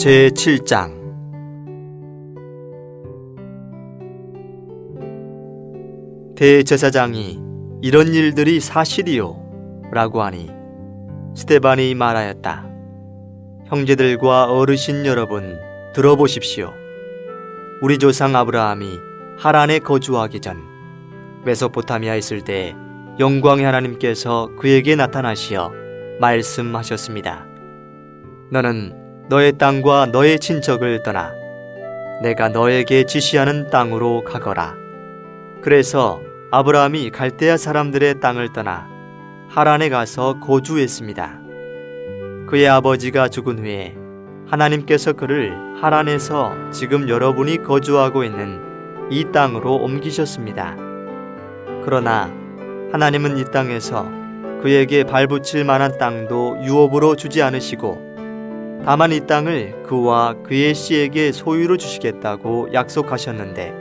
제7장 대제사장이 이런 일들이 사실이요 라고 하니 스테반이 말하였다. 형제들과 어르신 여러분 들어보십시오. 우리 조상 아브라함이 하란에 거주하기 전 메소포타미아 있을 때 영광의 하나님께서 그에게 나타나시어 말씀하셨습니다. 너는 너의 땅과 너의 친척을 떠나 내가 너에게 지시하는 땅으로 가거라. 그래서 아브라함이 갈대아 사람들의 땅을 떠나 하란에 가서 거주했습니다. 그의 아버지가 죽은 후에 하나님께서 그를 하란에서 지금 여러분이 거주하고 있는 이 땅으로 옮기셨습니다. 그러나 하나님은 이 땅에서 그에게 발붙일 만한 땅도 유업으로 주지 않으시고 다만 이 땅을 그와 그의 씨에게 소유로 주시겠다고 약속하셨는데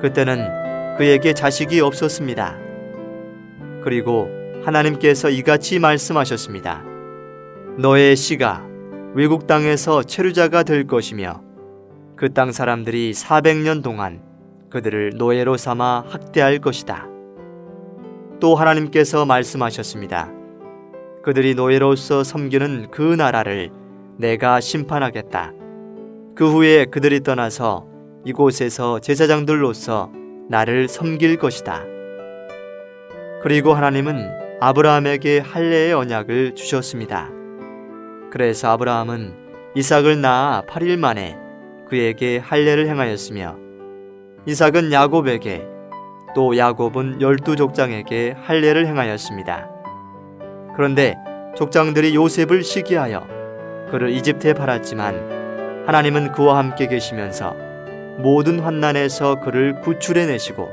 그때는 그에게 자식이 없었습니다. 그리고 하나님께서 이같이 말씀하셨습니다. 너의 씨가 외국 땅에서 체류자가 될 것이며 그 땅 사람들이 400년 동안 그들을 노예로 삼아 학대할 것이다. 또 하나님께서 말씀하셨습니다. 그들이 노예로서 섬기는 그 나라를 내가 심판하겠다. 그 후에 그들이 떠나서 이곳에서 제사장들로서 나를 섬길 것이다. 그리고 하나님은 아브라함에게 할례의 언약을 주셨습니다. 그래서 아브라함은 이삭을 낳아 8일 만에 그에게 할례를 행하였으며 이삭은 야곱에게 또 야곱은 열두 족장에게 할례를 행하였습니다. 그런데 족장들이 요셉을 시기하여 그를 이집트에 팔았지만 하나님은 그와 함께 계시면서 모든 환난에서 그를 구출해 내시고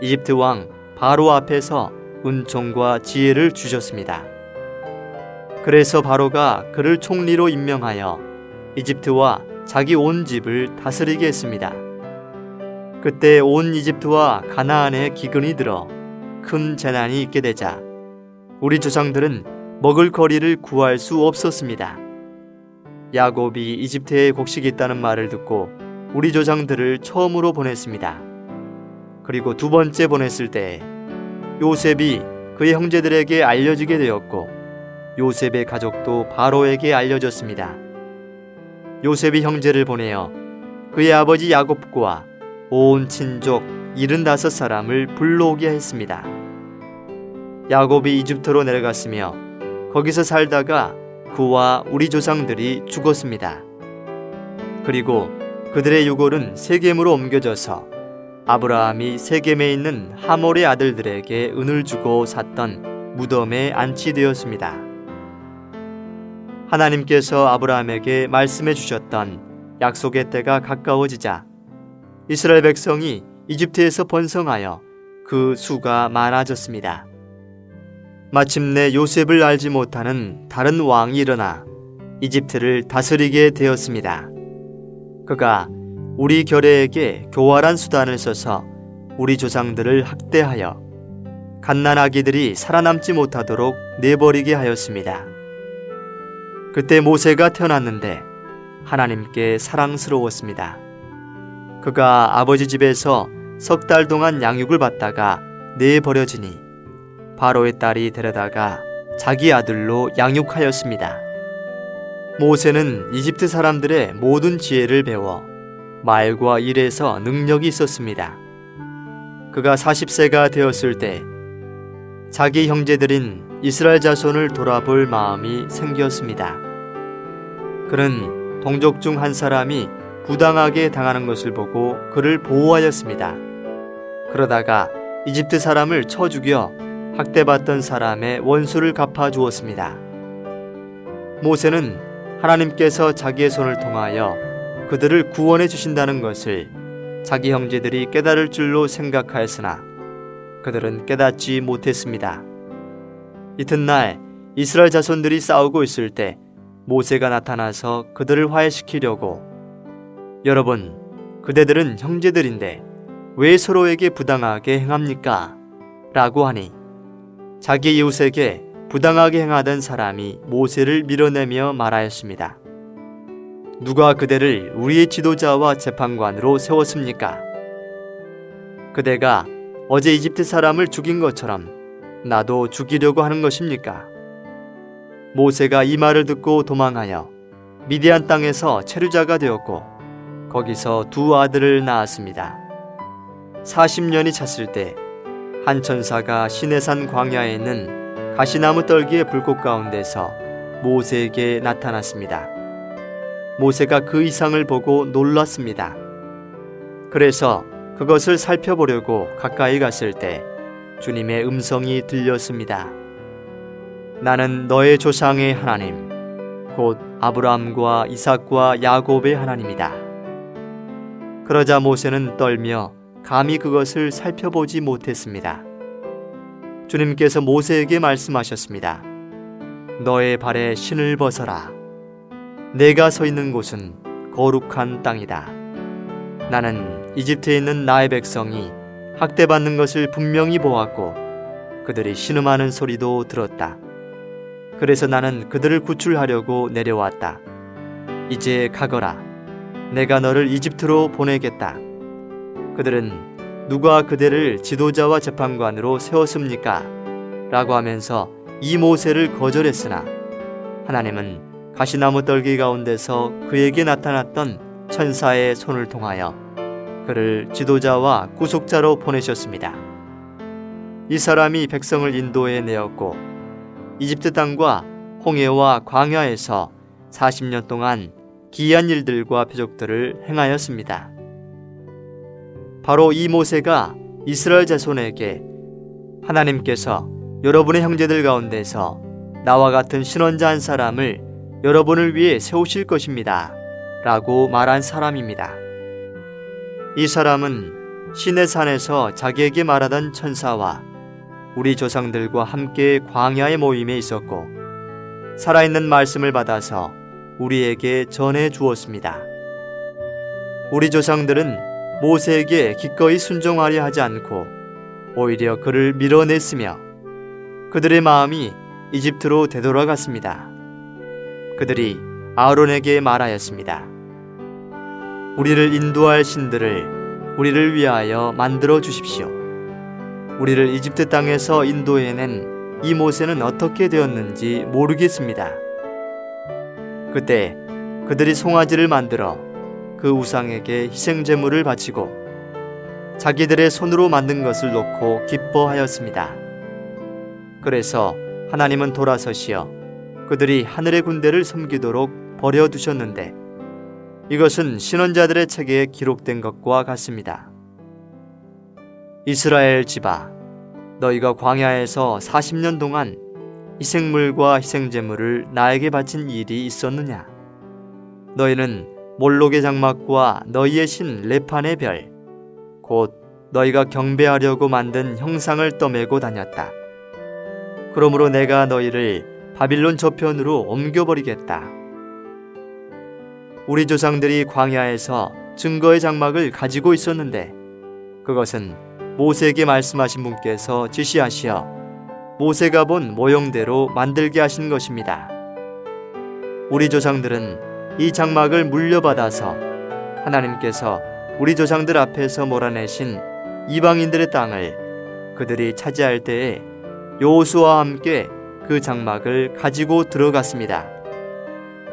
이집트 왕 바로 앞에서 은총과 지혜를 주셨습니다. 그래서 바로가 그를 총리로 임명하여 이집트와 자기 온 집을 다스리게 했습니다. 그때 온 이집트와 가나안에 기근이 들어 큰 재난이 있게 되자 우리 조상들은 먹을 거리를 구할 수 없었습니다. 야곱이 이집트에 곡식이 있다는 말을 듣고 우리 조상들을 처음으로 보냈습니다. 그리고 두 번째 보냈을 때 요셉이 그의 형제들에게 알려지게 되었고 요셉의 가족도 바로에게 알려졌습니다. 요셉이 형제를 보내어 그의 아버지 야곱과 온 친족 75사람을 불러오게 했습니다. 야곱이 이집트로 내려갔으며 거기서 살다가 그와 우리 조상들이 죽었습니다. 그리고 그들의 유골은 세겜으로 옮겨져서 아브라함이 세겜에 있는 하몰의 아들들에게 은을 주고 샀던 무덤에 안치되었습니다. 하나님께서 아브라함에게 말씀해 주셨던 약속의 때가 가까워지자 이스라엘 백성이 이집트에서 번성하여 그 수가 많아졌습니다. 마침내 요셉을 알지 못하는 다른 왕이 일어나 이집트를 다스리게 되었습니다. 그가 우리 결례에게 교활한 수단을 써서 우리 조상들을 학대하여 갓난 아기들이 살아남지 못하도록 내버리게 하였습니다. 그때 모세가 태어났는데 하나님께 사랑스러웠습니다. 그가 아버지 집에서 석 달 동안 양육을 받다가 내버려지니 바로의 딸이 데려다가 자기 아들로 양육하였습니다. 모세는 이집트 사람들의 모든 지혜를 배워 말과 일에서 능력이 있었습니다. 그가 40세가 되었을 때 자기 형제들인 이스라엘 자손을 돌아볼 마음이 생겼습니다. 그는 동족 중 한 사람이 부당하게 당하는 것을 보고 그를 보호하였습니다. 그러다가 이집트 사람을 쳐 죽여 학대받던 사람의 원수를 갚아 주었습니다. 모세는 하나님께서 자기의 손을 통하여 그들을 구원해 주신다는 것을 자기 형제들이 깨달을 줄로 생각하였으나 그들은 깨닫지 못했습니다. 이튿날 이스라엘 자손들이 싸우고 있을 때 모세가 나타나서 그들을 화해시키려고 여러분, 그대들은 형제들인데 왜 서로에게 부당하게 행합니까? 라고 하니 자기 이웃에게 부당하게 행하던 사람이 모세를 밀어내며 말하였습니다. 누가 그대를 우리의 지도자와 재판관으로 세웠습니까? 그대가 어제 이집트 사람을 죽인 것처럼 나도 죽이려고 하는 것입니까? 모세가 이 말을 듣고 도망하여 미디안 땅에서 체류자가 되었고 거기서 두 아들을 낳았습니다. 40년이 찼을 때 한 천사가 시내산 광야에 있는 가시나무 떨기의 불꽃 가운데서 모세에게 나타났습니다. 모세가 그 이상을 보고 놀랐습니다. 그래서 그것을 살펴보려고 가까이 갔을 때 주님의 음성이 들렸습니다. 나는 너의 조상의 하나님, 곧 아브라함과 이삭과 야곱의 하나님이다. 그러자 모세는 떨며 감히 그것을 살펴보지 못했습니다. 주님께서 모세에게 말씀하셨습니다. 너의 발에 신을 벗어라. 내가 서 있는 곳은 거룩한 땅이다. 나는 이집트에 있는 나의 백성이 학대받는 것을 분명히 보았고 그들이 신음하는 소리도 들었다. 그래서 나는 그들을 구출하려고 내려왔다. 이제 가거라. 내가 너를 이집트로 보내겠다. 그들은 누가 그대를 지도자와 재판관으로 세웠습니까? 라고 하면서 이 모세를 거절했으나 하나님은 가시나무 떨기 가운데서 그에게 나타났던 천사의 손을 통하여 그를 지도자와 구속자로 보내셨습니다. 이 사람이 백성을 인도해 내었고 이집트 땅과 홍해와 광야에서 40년 동안 기이한 일들과 표적들을 행하였습니다. 바로 이 모세가 이스라엘 자손에게 하나님께서 여러분의 형제들 가운데서 나와 같은 신원자 한 사람을 여러분을 위해 세우실 것입니다. 라고 말한 사람입니다. 이 사람은 신의 산에서 자기에게 말하던 천사와 우리 조상들과 함께 광야의 모임에 있었고 살아있는 말씀을 받아서 우리에게 전해 주었습니다. 우리 조상들은 모세에게 기꺼이 순종하려 하지 않고 오히려 그를 밀어냈으며 그들의 마음이 이집트로 되돌아갔습니다. 그들이 아론에게 말하였습니다. 우리를 인도할 신들을 우리를 위하여 만들어 주십시오. 우리를 이집트 땅에서 인도해낸 이 모세는 어떻게 되었는지 모르겠습니다. 그때 그들이 송아지를 만들어 그 우상에게 희생 제물을 바치고 자기들의 손으로 만든 것을 놓고 기뻐하였습니다. 그래서 하나님은 돌아서시어 그들이 하늘의 군대를 섬기도록 버려 두셨는데 이것은 신원자들의 책에 기록된 것과 같습니다. 이스라엘 집아 너희가 광야에서 40년 동안 희생물과 희생제물을 나에게 바친 일이 있었느냐? 너희는 몰록의 장막과 너희의 신 레판의 별, 곧 너희가 경배하려고 만든 형상을 떠매고 다녔다. 그러므로 내가 너희를 바빌론 저편으로 옮겨버리겠다. 우리 조상들이 광야에서 증거의 장막을 가지고 있었는데 그것은 모세에게 말씀하신 분께서 지시하시어 모세가 본 모형대로 만들게 하신 것입니다. 우리 조상들은 이 장막을 물려받아서 하나님께서 우리 조상들 앞에서 몰아내신 이방인들의 땅을 그들이 차지할 때에 여호수아와 함께 그 장막을 가지고 들어갔습니다.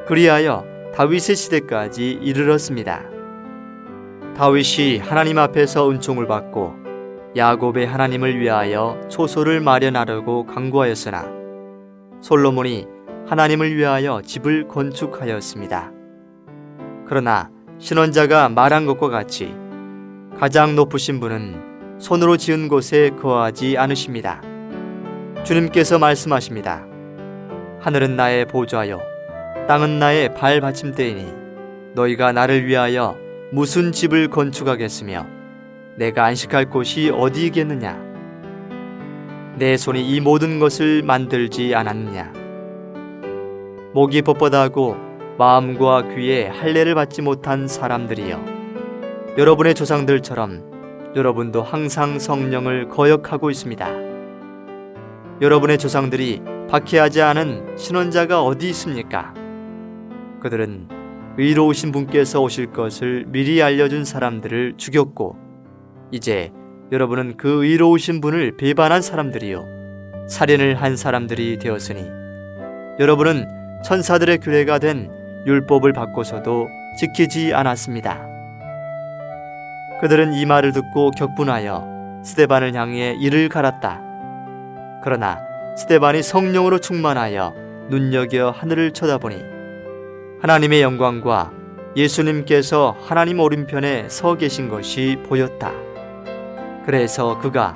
그리하여 다윗의 시대까지 이르렀습니다. 다윗이 하나님 앞에서 은총을 받고 야곱의 하나님을 위하여 초소를 마련하려고 강구하였으나 솔로몬이 하나님을 위하여 집을 건축하였습니다. 그러나 신원자가 말한 것과 같이 가장 높으신 분은 손으로 지은 곳에 거하지 않으십니다. 주님께서 말씀하십니다. 하늘은 나의 보좌요, 땅은 나의 발 받침대이니 너희가 나를 위하여 무슨 집을 건축하겠으며 내가 안식할 곳이 어디겠느냐? 내 손이 이 모든 것을 만들지 않았느냐? 목이 뻣뻣하고 마음과 귀에 할례를 받지 못한 사람들이여 여러분의 조상들처럼 여러분도 항상 성령을 거역하고 있습니다. 여러분의 조상들이 박해하지 않은 신원자가 어디 있습니까? 그들은 의로우신 분께서 오실 것을 미리 알려준 사람들을 죽였고 이제 여러분은 그 의로우신 분을 배반한 사람들이요 살인을 한 사람들이 되었으니 여러분은 천사들의 규례가 된 율법을 받고서도 지키지 않았습니다. 그들은 이 말을 듣고 격분하여 스테반을 향해 이를 갈았다. 그러나 스테반이 성령으로 충만하여 눈여겨 하늘을 쳐다보니 하나님의 영광과 예수님께서 하나님 오른편에 서 계신 것이 보였다. 그래서 그가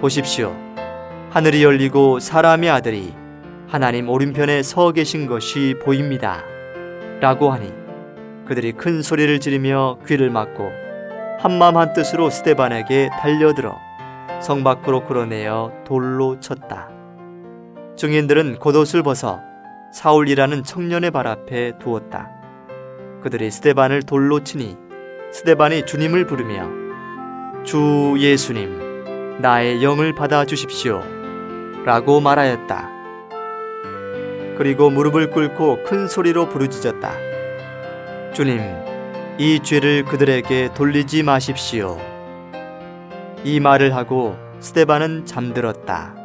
보십시오. 하늘이 열리고 사람의 아들이 하나님 오른편에 서 계신 것이 보입니다. 라고 하니 그들이 큰 소리를 지르며 귀를 막고 한마음 한뜻으로 스테반에게 달려들어 성 밖으로 끌어내어 돌로 쳤다. 증인들은 겉옷을 벗어 사울이라는 청년의 발 앞에 두었다. 그들이 스테반을 돌로 치니 스테반이 주님을 부르며 주 예수님 나의 영을 받아 주십시오 라고 말하였다. 그리고 무릎을 꿇고 큰 소리로 부르짖었다. 주님, 이 죄를 그들에게 돌리지 마십시오. 이 말을 하고 스테반은 잠들었다.